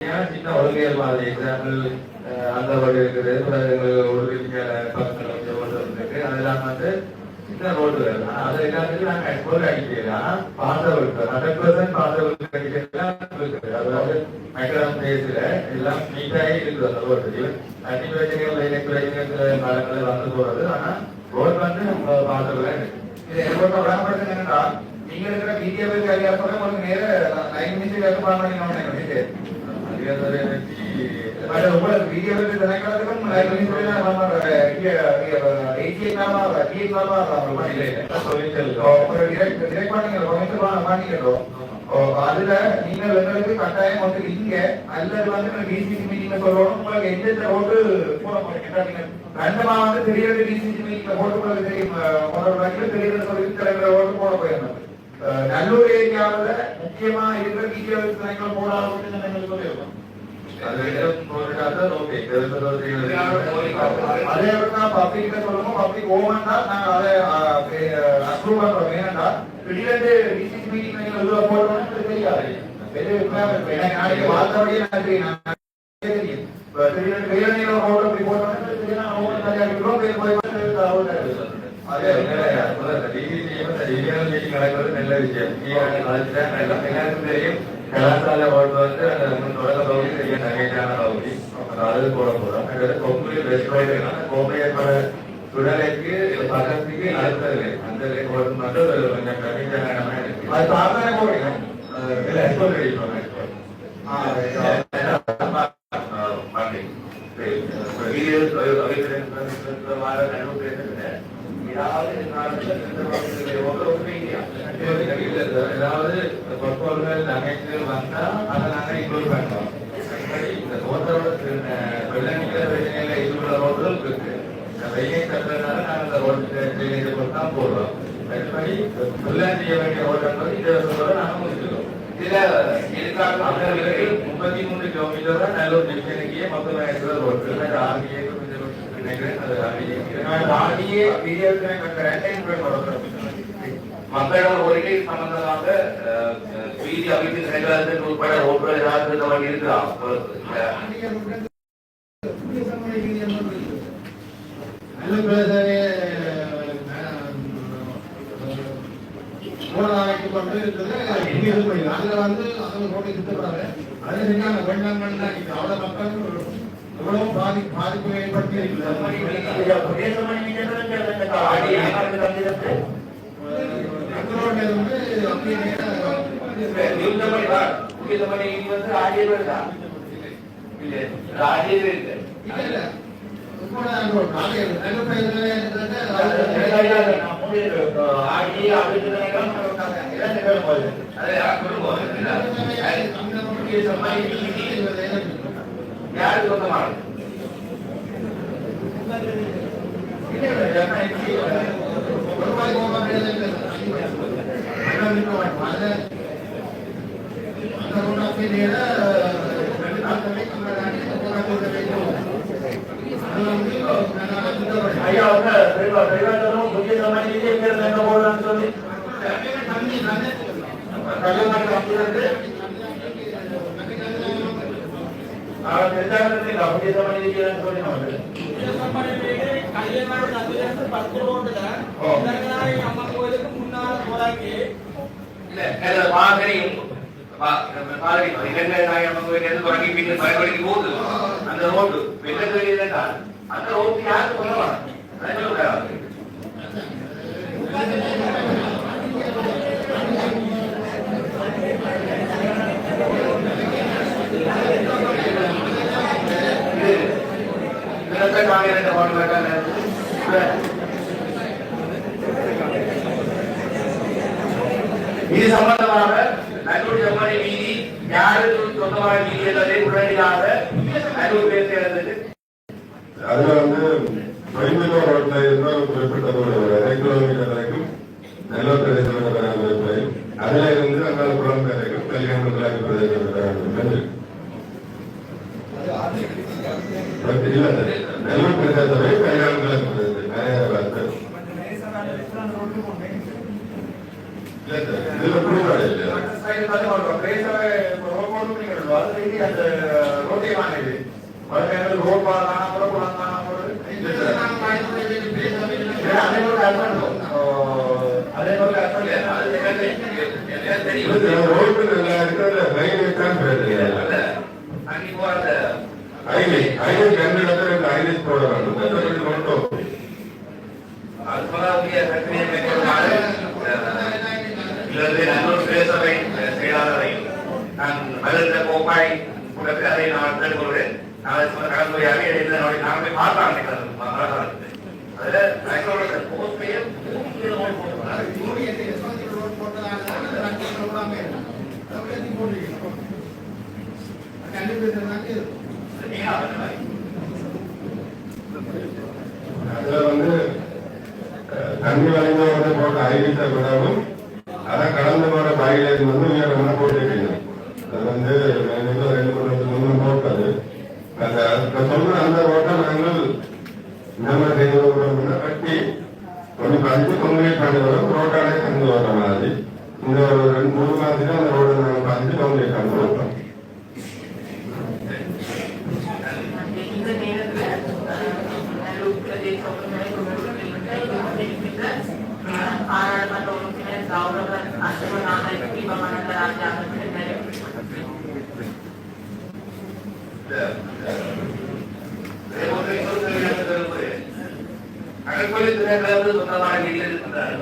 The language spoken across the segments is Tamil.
சின்ன ஒழுங்கியல் மாதிரி எக்ஸாம்பிள் அந்த இருக்குது. இருக்கு அதெல்லாம் வந்து சின்ன ரோடுகள் அது எல்லாத்துக்கும் நாங்கள் எக்ஸ்போர் அடிக்கிறது ஹண்ட்ரட் பர்சன்ட் அடிக்கிறது அதாவது மைக்ராம் எல்லாம் நீட்டாகி இருக்குது அந்த ரோடு. தண்ணி பிரச்சனைகள் லைன் வந்து ஆனா ரோட் வந்து பாசவர்கள் இருக்கு. இது என்னன்னா நீங்க இருக்கிற பிஜேபி அதிகாரத்தோட உங்களுக்கு நேர லைன் மினிஸ்டர் ஏற்பாடு பண்ணிக்கணும் அதுல நீங்கள் எங்களுக்கு கட்டாயம் வந்து இங்க அல்லது வந்து டிசிசி மீட்டிங்ல சொல்லணும் உங்களுக்கு எந்தெந்த ரோடு போட போறீங்க ரெண்டமா வந்து தெரியறது டிசிசி மீட்டிங்ல போட்டு உங்களுக்கு தெரியும் சொல்லி தலைவர் போட நல்லூர் ஏரியாவுல முக்கியமா இருக்கிற பிஜேபி திணைக்களம் போடாத எங்களுக்கு சொல்லியிருக்கோம் அது ரெண்டும் போட்டுட்டாதான் ஓகே அதே விட பப்ளிக் சொல்லணும் பப்ளிக் ஓவன் தான் நாங்க அதை அப்ரூவ் பண்றோம் ஏன்னா திடீர்னு டிசிசி மீட்டிங் நீங்க உள்ள போடணும்னு தெரியாது பெரிய விஷயம் இருக்கு. எனக்கு நாளைக்கு வார்த்தைப்படியே நான் தெரியும் நான் தெரியும் இப்ப திடீர்னு வேற நீங்க போட்டோ இப்படி போட்டோம்னு திடீர்னு ஓவன் சரியா இருக்கிறோம் போய் போய் வந்து அவுட் ஆயிடுது. அதே நடக்கிறது நல்ல விஷயம் எல்லாருக்கும் தெரியும் கலாசால ஓட்டு வந்து அந்த தொடக்க பகுதி பெரிய நகைக்கான பகுதி அது போட போறோம் கொம்புலி வெஸ்ட் கோம்பை ஏற்பட சுடலைக்கு பக்கத்துக்கு அடுத்தது அந்த ஓட்டு மட்டும் கொஞ்சம் கம்மியான இருக்கு அது சாதாரண போடுங்க இல்ல எக்ஸ்போர்ட் ரெடி பண்ண ஏதாவது பொருட்கள் நகைகள் வந்தா அதை நாங்க இன்க்ளூட் பண்றோம் இந்த ரோட்டோட வெள்ளநிக்கிற பிரச்சனையில இதுள்ள ரோடுகள் இருக்கு. வெள்ளை கட்டுறதுனால நாங்க இந்த ரோடு தான் போடுறோம். மற்றபடி வெள்ளம் செய்ய வேண்டிய ரோடு இந்த ரோட நாங்க இதுல முப்பத்தி மூணு கிலோமீட்டர் தான் நல்லூர் டிவிஷனுக்கே மொத்தம் இருக்கிற ரோடு. ஆர்டிஏ நினைக்கிறேன் அது சம்பந்தமாக வீதி அபிவிருத்தி செயலாளர்கள் உட்பட ஒவ்வொரு ஏதாவது இந்த மாதிரி அதுல வந்து அவங்க போட்டு திட்டப்படுறாங்க செஞ்சாங்க அவ்வளவு மக்கள் గుణం బాధి బాధికు ఏర్పడితే ಅದೇ ಕುಟುಂಬ அப்படியே நேரா இல்ல இல்ல இப்போ நான் நாளைக்கு நல்ல யாருக்கு சொந்தமான ஐயா வந்து தெளிவா தெளிவா சொல்லணும் புதிய சமாளிச்சு எங்க இருந்து எங்க போகலாம்னு சொல்லி கல்யாணம் அப்படி இருந்து அவன் தெரிஞ்சாங்க புதிய சமாளிச்சு சொல்லி நமக்கு இல்ல அது வாகனையும் போகுது அந்த ரோடு வெள்ளக்கரையில் அந்த ரோடு யாருக்கு சொல்லலாம் அதான் சொல்றாங்க இது சம்பந்தமாக நல்லூர் செம்மணி வீதி யாருக்கு சொந்தமான வீதி என்பதை உடனடியாக நல்லூர் பேசுகிறது வந்து பெருமிதோ ரோட்ல இருந்து ஒரு குறிப்பிட்ட தூரம் ஒரு அரை கிலோமீட்டர் வரைக்கும் நல்ல பிரதேசம் வரை அதுல இருந்து அங்கால குளம் வரைக்கும் கல்யாணம் பிரதேசம் வரை இல்ல நல்லூர் பிரதேசமே கல்யாணம் பிரதேசம் நிறைய வார்த்தை இல்ல சார் இதுல குழுவாடு இல்லையா அந்த முக்கியமானது வழக்கங்கள் ரோட் பாலம் காணாமல் குளம் காணாமல் அதே ஒரு கற்பனை அதே ஒரு கற்பனை இது ரோட்டு நல்லா இருக்கிற ரயில்வே தான் பிரச்சனை இல்லை. அன்னைக்கு போற ஹைவே ஹைவே ரெண்டு இடத்துல இந்த ஹைவே போடுறாங்க மற்றபடி மட்டும் அது சொல்லக்கூடிய சக்தியை பெற்றவர்களாக இல்லது நல்லூர் பிரதேசபை செயலாளரை நான் கோப்பாய் கூட்டத்தில் அதை நான் கேட்டுக்கொள்கிறேன் நான் சொன்ன கலந்துரையாக இடையில நாளை நான் போய் பார்க்கலாம் நினைக்கிறேன் மகாராஷ்டிரத்தில் அதில் அதுல வந்து தண்ணி வளைந்த வந்து போட்ட ஹைவேஸை விடவும் அதை கடந்து வர பாயிலிருந்து வந்து உயரமா வந்து இன்னும் ரெண்டு மூணு வருஷத்துக்கு முன்ன போட்டது அந்த இப்ப சொல்ற அந்த ஓட்டை நாங்கள் நம்ம செய்த கட்டி கொஞ்சம் படிச்சு கம்ப்ளீட் பண்ணி வரோம் ரோட்டாலே கண்டு வர மாதிரி. இந்த ஒரு ரெண்டு மூணு மாதத்துக்கு அந்த ரோடை நாங்கள் பதிச்சு கம்ப்ளீட் பண்ணி வைப்போம் பாராளுமன்ற உறுப்பினர் கௌரவ அசுவநாத தீபமானந்த ராஜா அவர்களுடைய கடற்கொலை திரைக்களவு சொந்தமான வீட்டில் இருக்கின்றார்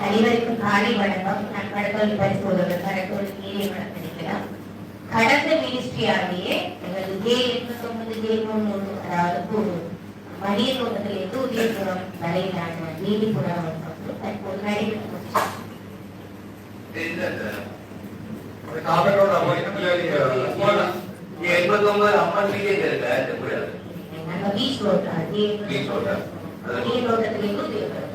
அனைவருக்கும் காலை வணக்கம். நான் கடற்கோள் பரிசோதகர் கடற்கோள் நீரை வழங்கியிருக்கிறேன் கடந்த மினிஸ்ட்ரியாலேயே எங்கள் ஜே எண்பத்தி ஒன்பது ஜே மூணு அதாவது மணிய தோட்டத்திலிருந்து உதயபுரம் வரையிலான நீதிபுரம் தற்போது நடைபெற்று கொண்டிருக்கிறது. காப்பரோட போய் எண்பத்தி ஒன்பது அம்மன் வீட்டே இருக்க புரியாது பீச் ரோட் பீச் ரோட். மணிய தோட்டத்திலிருந்து உதயபுரம்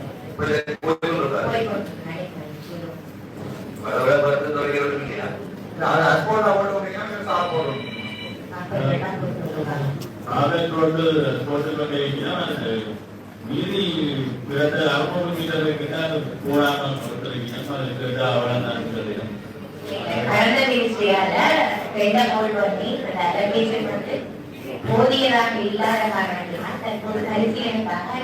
மீதி பிறந்த அறுநூறு மீட்டர் போடாமல் கொடுத்திருக்கிறோம் அது கேட்டு அவ்வளவு சொல்லிடும் போதியதாக இல்லாத காரணத்தினால் தற்போது பரிசீலனைக்காக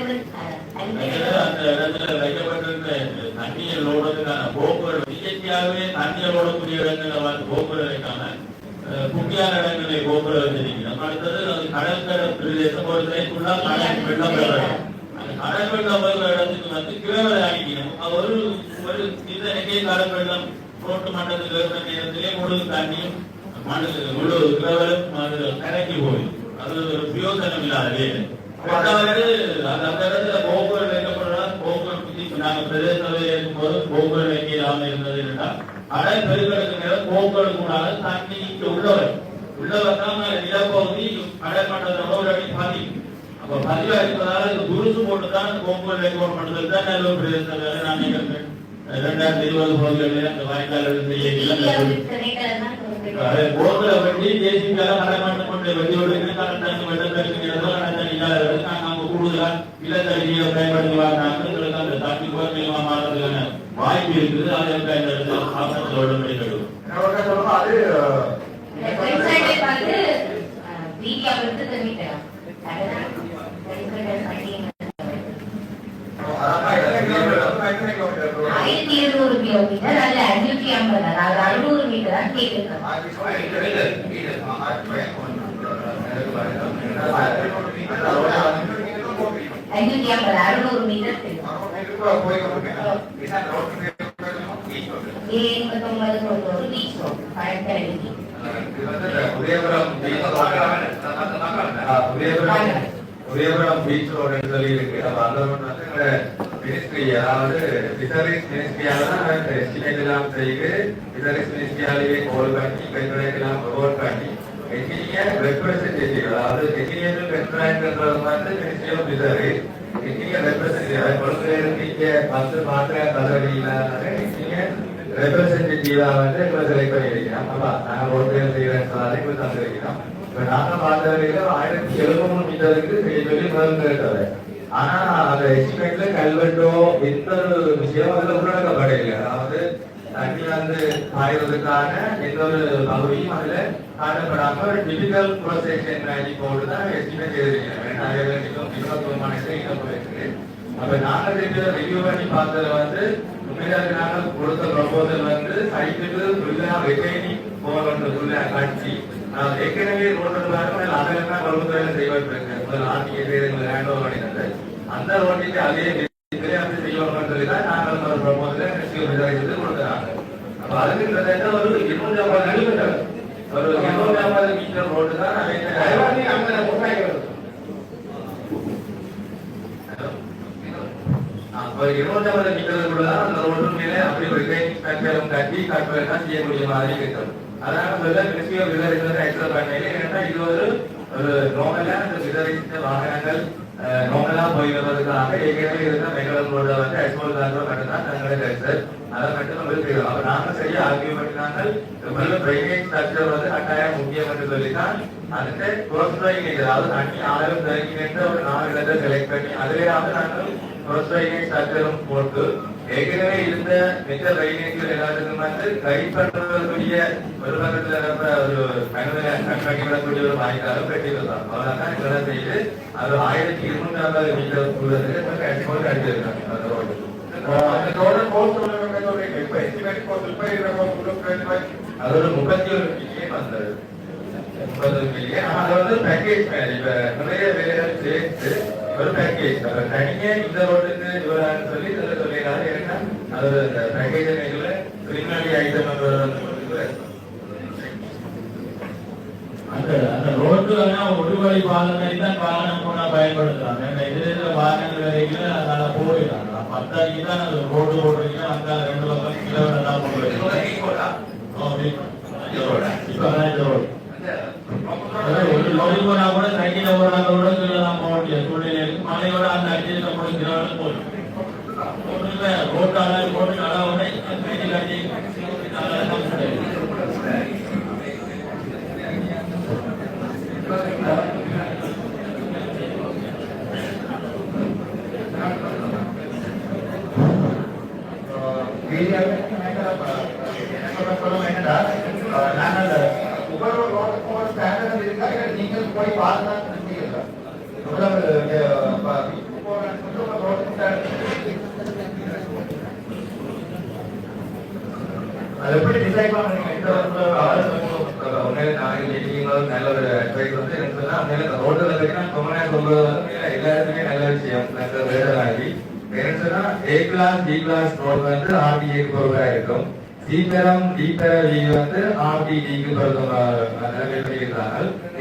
அந்த இடத்துல வைக்கப்பட்டிருந்த தண்ணீர் ஓடுறதுக்கான போக்குவரத்து இயற்கையாகவே தண்ணீர் ஓடக்கூடிய இடங்களை வந்து போக்குவரத்துக்கான முக்கியமான இடங்களை போக்குவரத்து வச்சிருக்கிறோம் அடுத்தது அது கடற்கரை பிரதேசம் ஒரு கைக்குள்ளா கடல் வெள்ளம் பெறணும் அந்த கடல் இடத்துக்கு வந்து கிழவரை அடிக்கணும் ஒரு ஒரு இதனைக்கே கடல் ரோட்டு மட்டத்தில் இருக்கிற நேரத்திலே முழு தண்ணியும் மணல் முழு கிழவரும் கரைக்கு போய் அது ஒரு பிரயோசனம் இல்லாத வேலை அந்த இடத்துல பிரதேச சபையில் இருக்கும்போது இருந்தது அடை நேரம் கூடாது தண்ணி உள்ளவர் உள்ளவர் தான் நிலப்பகுதி அடைமட்டத்தோட ஒரு அடி பாதிக்கும் அப்ப பதிவாயிருப்பதால இது துருசு போட்டு தான் போக்குவரத்து வைக்கப்பட்டது தான் நல்ல பிரதேச சபையில நான் நினைக்கிறேன் ரெண்டாயிரத்தி இருபது அந்த வாய்க்கால் வெட்டி தேசிக்கால கொண்டு கரெக்டாக நாங்க கூடுதலா அந்த மாறதுக்கான வாய்ப்பு இருக்குது. அதை பயன்படுத்தி அது வீடியோ எடுத்து அதுதான் ஆயிரத்தி இருநூறு கிலோமீட்டர் அல்ல அஞ்சூற்றி ஐம்பது அதாவது அறுநூறு மீட்டர் தான் கேட்டிருக்கோம் அஞ்சூற்றி ஐம்பது அறுநூறு மீட்டர் தெரியும் ஏ எண்பத்தி ஒன்பது தொண்ணூறு பீச் ரோட் கடற்கரைக்கு உதயபுரம் உதயபுரம் உதயபுரம் பீச் ரோடு சொல்லி இருக்கு அப்ப அந்த ரோடு வந்து மினிஸ்ட்ரி அதாவது பிசரிஸ் மினிஸ்ட்ரியால தான் அந்த எஸ்டிமேட் எல்லாம் செய்து பிசரிஸ் மினிஸ்ட்ரியாலேயே கோல் பண்ணி பெண்களுக்கு எல்லாம் ரோல் பண்ணி என்ஜினியர் ரெப்ரசன்டேட்டிவ் அதாவது என்ஜினியர் ரெப்ரசன்டேட்டிவ் வந்து ministry of fisheries engineer representative கொழும்புல இருந்து பத்து மாத்திர கதவடி இல்லாத என்ஜினியர் ரெப்ரசன்டேட்டிவா வந்து எங்களை செலக்ட் பண்ணியிருக்கிறோம் ஆமா நாங்க ஒரு பேர் செய்யறேன் எங்களுக்கு தந்திருக்கிறோம் இப்ப நாங்க பார்த்த வரைக்கும் ஆயிரத்தி எழுநூறு மீட்டருக்கு செய்ய சொல்லி முதல் கேட்டது ஆனா அந்த எஸ்டிமேட்ல கல்வெட்டோ எந்த ஒரு விஷயம் அதுல உள்ளடக்கப்படையில அதாவது தண்ணி வந்து பாய்வதற்கான எந்த ஒரு பகுதியும் அதுல காணப்படாம ஒரு டிபிக்கல் ப்ரொசேஷன் வேலி போட்டு தான் எஸ்டிமேட் எழுதிருக்கேன் நிறைய பேர் மிகவும் வினோதமான இடம் போயிருக்கு அப்ப நாங்க ரெண்டு ரிவ்யூ பண்ணி பார்த்தது வந்து உண்மையாக நாங்க கொடுத்த ப்ரொபோசல் வந்து சைட்டுக்கு ஃபுல்லா ரிட்டைனிங் போகிறதுக்குள்ள காட்சி. ஏற்கனவே ரோடு பாருங்க அதெல்லாம் பருவத்துறையில செய்வதற்கு முதல் ஆர்டிகே செய்து ஹேண்ட் ஓவர் பண்ணினது. அந்த ரோட்டுக்கு அதே இதுலயே வந்து செய்வாங்கன்னு சொல்லி தான் நாங்கள் ஒரு ப்ரொபோசலை விசாரிச்சது கொடுக்குறாங்க அப்ப அதுக்கு கிட்டத்தட்ட ஒரு இருநூத்தி ஐம்பது கிலோமீட்டர் ஒரு இருநூத்தி ஐம்பது மீட்டர் ரோடு தான் அவங்க அப்ப இருநூற்றம்பது மீட்டருக்குள்ள தான் அந்த ரோடு மேலே அப்படி ஒரு ட்ரெயின் ஸ்ட்ரக்சரும் கட்டி கட்டுறது தான் செய்யக்கூடிய மாதிரி இருக்கும் அதான் சொல்ல கிறிஸ்டியோ விதரிசனத்தை எக்ஸ்ட்ரா பண்ணல ஏன்னா இது ஒரு ஒரு நோமலா இந்த விதரித்த வாகனங்கள் நோமலா ஏற்கனவே இருந்த தான் தங்களை கருத்து அதை மட்டும் சரியா ஸ்ட்ரக்சர் வந்து கட்டாயம் முக்கியம் என்று சொல்லிதான் அதுக்கு புறத்துறைங்க அதாவது தண்ணி ஆழம் ஒரு நாலு இடத்தை செலக்ட் பண்ணி அதிலேயாவது நாங்கள் ஸ்ட்ரக்சரும் போட்டு ஏற்கனவே இருந்த மித்த ட்ரைனேஜ்கள் எல்லாத்துக்கும் வந்து கைட் பண்றதுக்குரிய ஒரு பக்கத்துல இருக்கிற ஒரு கனவுல கண்காணிக்கப்படக்கூடிய ஒரு வாய்க்காலும் கட்டிக்கலாம் அவ்வளவுதான் இதெல்லாம் செய்து அது ஆயிரத்தி இருநூற்றி ஐம்பது மீட்டர் தூரத்துக்கு எக்ஸ்போர்ட் அடிச்சிருக்காங்க அந்த ரோடு. அந்த ரோடு போஸ்ட் சொல்லுங்க இப்ப எஸ்டிமேட் போஸ்ட் இப்ப இருக்கிற அது ஒரு முப்பத்தி ஒரு மில்லியன் வந்தது. முப்பது மில்லியன். ஆனா அது வந்து பேக்கேஜ் இப்ப நிறைய வேலைகள் சேர்த்து ஒரு பேக்கேஜ் தனியே இந்த ரோட்டுக்கு இவ்வளவு சொல்லி ஏன்னா அது இந்த மேல பிரிமினரி ஐட்டம் அந்த அந்த ரோட்டு ஒரு வழி பாதை தான் வாகனம் போனா பயன்படுத்துறாங்க இந்த எதிர வாகனங்கள் வரைக்கும் அதனால போயிடலாம். பத்தாக்கி தான் அது ரோடு போடுறீங்கன்னா அந்த ரெண்டு பக்கம் கிலோமீட்டர் தான் போடுறீங்க இப்ப அதான் இந்த ரோடு அதான் ஒரு லோரி போனா கூட சைக்கிள போனா கூட போக சூழ்நிலை மழையோட அந்த அட்ஜஸ்ட் பண்ணி கிலோமீட்டர் போயிடும் ஒண்ணுமே ரோட்டால போட்டு நல்லா உடனே சைக்கிள் அடி நல்லா நீங்கள் போய் பார்த்து அது எப்படி டிசைட் பண்றீங்க? இந்த உண்மையில நல்ல ஒரு அட்வைஸ் வந்து எனக்கு சொன்னா உண்மையில ரோட்டில் இருக்கிறேன் ரொம்ப நேரம் சொல்றது எல்லா இடத்துலயும் நல்ல விஷயம். நல்ல வேடலாகி எனக்கு சொன்னா A class B class road வந்து ஆர்டிஏ பொருளாக இருக்கும். தீபரம் தீபர டி வந்து வீடு வந்து ஆர்டிடிக்கு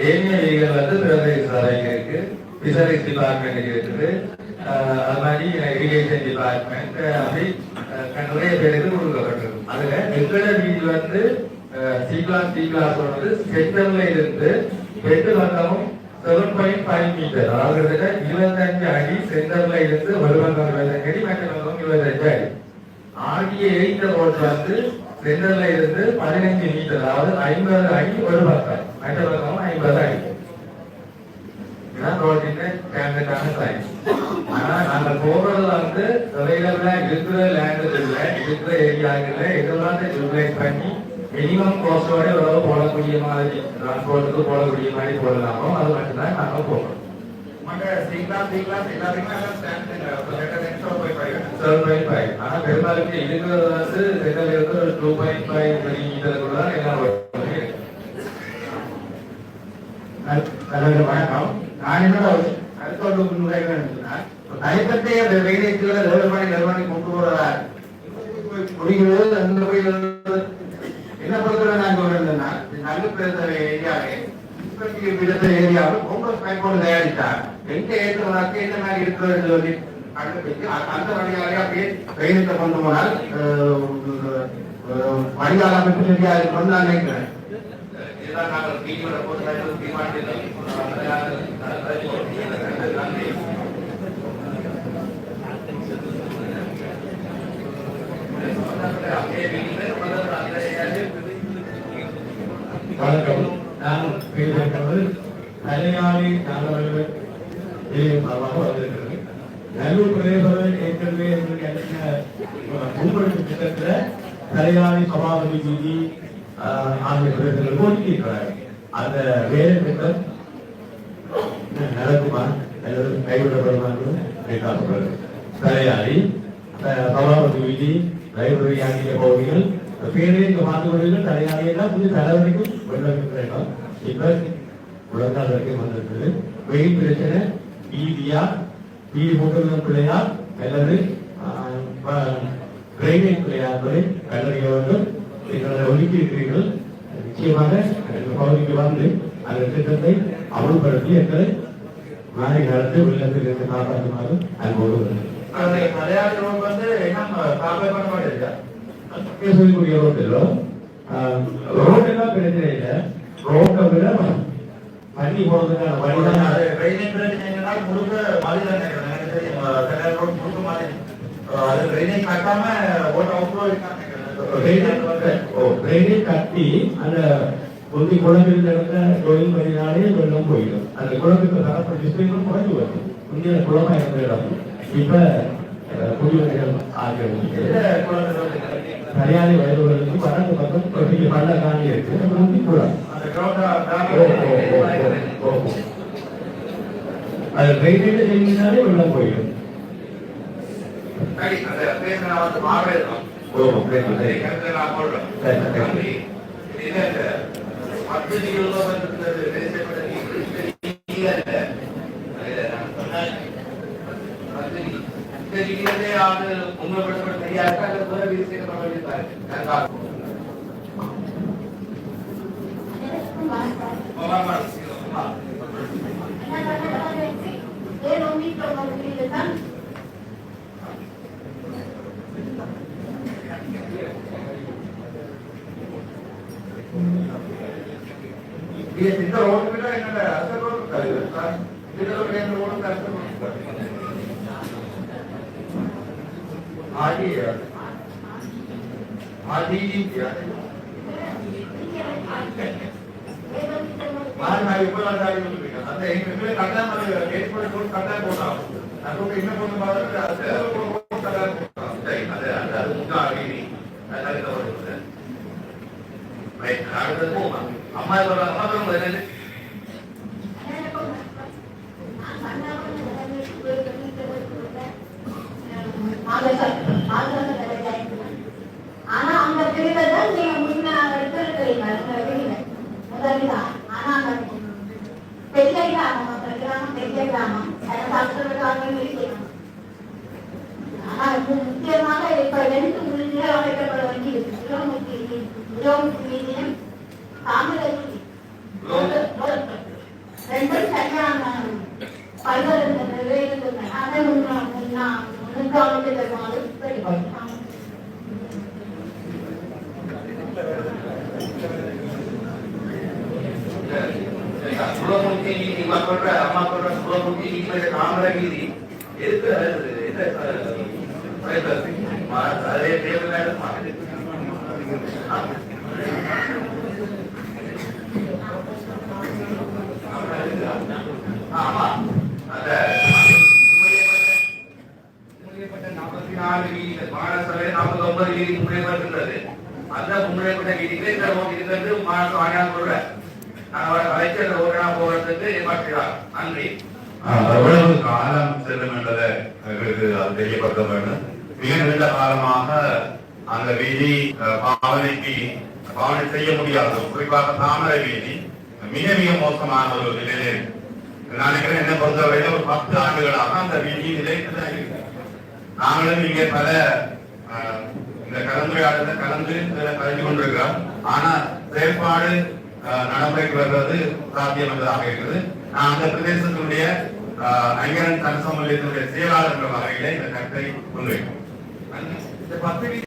ஏனைய ஏமிய வந்து பிரதேச சபைக்கு இருக்கு பிசரிஸ் டிபார்ட்மெண்ட் இருக்குது அது மாதிரி இரிகேஷன் டிபார்ட்மெண்ட் அப்படி நிறைய பேருக்கு கொடுக்கப்பட்டிருக்கு. அதுல எங்களோட வீதி வந்து சி கிளாஸ் டி கிளாஸ் வந்து சென்டர்ல இருந்து பெட்டு பக்கமும் செவன் பாயிண்ட் ஃபைவ் மீட்டர் அதாவது இருபத்தஞ்சு அடி சென்டர்ல இருந்து ஒரு இருபத்தஞ்சு அடி மற்ற இருபத்தஞ்சு அடி. ஆர்டிஏ எயிட் ரோட் வந்து சென்டர்ல இருந்து பதினஞ்சு மீட்டர் அதாவது ஐம்பது அடி ஒரு பக்கம். மற்ற பக்கம் ஐம்பது அடி. இதுதான் ஆனா வந்து அவைலபிளா இருக்கிற லேண்டுகள்ல இருக்கிற ஏரியாக்கள்ல இதெல்லாம் யூட்டிலைஸ் பண்ணி மினிமம் காஸ்டோட எவ்வளவு போடக்கூடிய மாதிரி டிரான்ஸ்போர்ட்டுக்கு போடக்கூடிய மாதிரி போடலாமோ அது மட்டும்தான் நாங்க போகிறோம் மற்ற சி இருக்கிறது வந்து சென்ட்ரல் இருந்து ஒரு டூ பாயிண்ட் ஃபைவ் தான் எல்லாம் வணக்கம் நான் என்னோட அடுத்த ஒரு வேலைகளை கொண்டு போறதா முடிகிறது அந்த என்ன பொறுத்தவரை நல்ல பிரதேச ஏரியாவே விதத்த ஏரியாவில் காங்கிரஸ் பயன்பாடு தயாரித்தார் எந்த ஏற்றவனாக்கு என்ன மாதிரி இருக்கிறது சொல்லி அந்த வழியாலே அப்படியே ட்ரெயினுக்கு கொண்டு போனால் வழிகால அமைப்பு சரியா இருக்கும்னு நான் நினைக்கிறேன். நாங்கள் வீடியோல போட்டு தீர்மானித்தோம் நன்றி வணக்கம் நான் சார்பாக வந்திருக்கிறது நல்லூர் பிரதேச ஏற்கனவே முன்படுத்தும் திட்டத்தில் தலையாரி சபாபதி ஆஹ், ஆகிய பிரதேசங்களுக்கு ஒதுக்கியிருக்கிறார் அந்த வேலை திட்டம் நடக்குமா அல்லது கைவிடப்படுமான்னு கேட்கப்படுகிறது தலையாரி சபாபதி வீதி லைப்ரரி ஆகிய பகுதிகள் பேரே இங்க பார்த்து தலையாரியெல்லாம் புதிய தலைவரைக்கும் வெள்ளம் இப்ப உலக வந்திருக்குது வெயில் பிரச்சனை ஈதியா வீதி போட்டுள்ள பிள்ளையார் அல்லது டிரைனேஜ் பிள்ளையார்களை கண்டறிய வேண்டும். எங்களை ஒதுக்கி இருக்கிறீர்கள் நிச்சயமாக எங்கள் பகுதிக்கு வந்து அந்த திட்டத்தை அமல்படுத்தி எங்களை மாறி நடத்தி வெள்ளத்தில் இருந்து காப்பாற்றுமாறு அன்போடு மலையாள ரோட் வந்து என்ன காப்பே பண்ண மாட்டேங்க பேசக்கூடிய ரோட்டிலோ. ரோட் எல்லாம் பிரச்சனை இல்லை. ரோட்டை விட தண்ணி போறதுக்கான வழிதான் ட்ரைனேஜ் பிரச்சனைனா முழுக்க மாதிரி தான் எனக்கு ரோட் முழுக்க மாதிரி அது ட்ரைனேஜ் கட்டாம ஓட்ட ட்ரெயினை கட்டி அந்த ஒந்தி குளத்தில் இருந்த தொழில் பண்ணினாலே வெள்ளம் போயிடும். அந்த குளத்துக்கு தரப்பட்ட டிஸ்ட்ரிக்டும் குறைஞ்சு வரும் முந்தைய குளமா இருந்த இடம். இப்ப எந்த குளத்துல சரியான வயதுகளுக்கு வடக்கு பக்கம் பள்ள காணி இருக்கு. வந்து அது ட்ரெயினில் செஞ்சினாலே உள்ள போயிடும் சரி தெரியாது இந்த ரோடு விட என்னோட அசல் ரோடு இருக்காது சார் இந்த ரோடு எந்த ரோடு அசல் ரோடு இருக்காது ஆடி ஆடி மாறி நான் இப்போ நான் ஆடி அந்த எங்க கட்டாயம் அது போட்டு கட்டாயம் போட்டான் நான் என்ன பண்ண மாதிரி அசல் கட்டாயம் போட்டான் அது அந்த அது முக்கால் வீதி. அது அதுக்கு அடுத்தது போமா. அம்மா சொல்றாங்க அம்மா சொல்லுங்க என்னது? ஆனா அந்த பிரிவை தான் நீங்க முன்ன எடுத்திருக்கிறீங்க அந்த பிரிவை முதல்தான் ஆனா அந்த பெரிய கிராமம் அப்புறம் கிராமம் பெரிய கிராமம் அதை சாப்பிட்றதுக்காக இருக்கணும் ஆனா இது முக்கியமாக இப்ப ரெண்டு முடிஞ்சே அமைக்கப்பட வேண்டியிருக்கு கிலோமீட்டர் கிலோமீட்டர் மீதியம் தாமரை ரெண்டும் சரியான பல்வேறு நிறைவேறுகின்றன அதை முன்னா முன்னா முன்காலத்தில் சரிக்கா, சுலபமுத்தி வீதி, இம்மா சொல்ற, அம்மா சொல்ற சுலபமுத்தி வீதி, இந்த தாமரை வீதி. எதுக்கு அது? என்ன, அஹ், பயன்படுது? மா- அதே தேவையில்லாத மாதிரி. ஆ. ஆமா. அந்த முன்னிலைப்பட்ட நாற்பத்தி நாலு வீதி, மாநகர நாற்பத்தி ஒன்பது வீதி முன்னிலைப்பட்டிருந்தது. அந்த முன்னிலைப்பட்ட வீதிக்கு இந்த ரோடு இருக்கிறது மாநகர வாணியார் சொல்றேன் அவர் அழைச்சல் ஒரு நாள் போகிறதுக்கு ஏமாற்றுகிறார் நன்றி எவ்வளவு காலம் செல்லும் என்பதை எங்களுக்கு அது தெரியப்படுத்த வேண்டும். மிக நீண்ட காலமாக அந்த வீதி பாவனைக்கு பாவனை செய்ய முடியாது குறிப்பாக தாமரை வீதி மிக மிக மோசமான ஒரு நிலையில நினைக்கிறேன் என்ன பொறுத்தவரையில ஒரு பத்து ஆண்டுகளாக அந்த வீதி நிலைத்துதான் இருக்கு. நாங்களும் இங்கே பல இந்த கலந்துரையாடல கலந்து கலந்து கொண்டிருக்கிறோம். ஆனா செயல்பாடு அஹ், நடைமுறைக்கு சாத்தியம் சாத்தியமற்றதாக இருக்குது. நான் அந்த பிரதேசத்தினுடைய அஹ், ஐங்கரன் கன்சமல்யத்தினுடைய செயலாளர் என்ற வகையில இந்த கருத்தை முன்வைக்கும் இந்த பத்து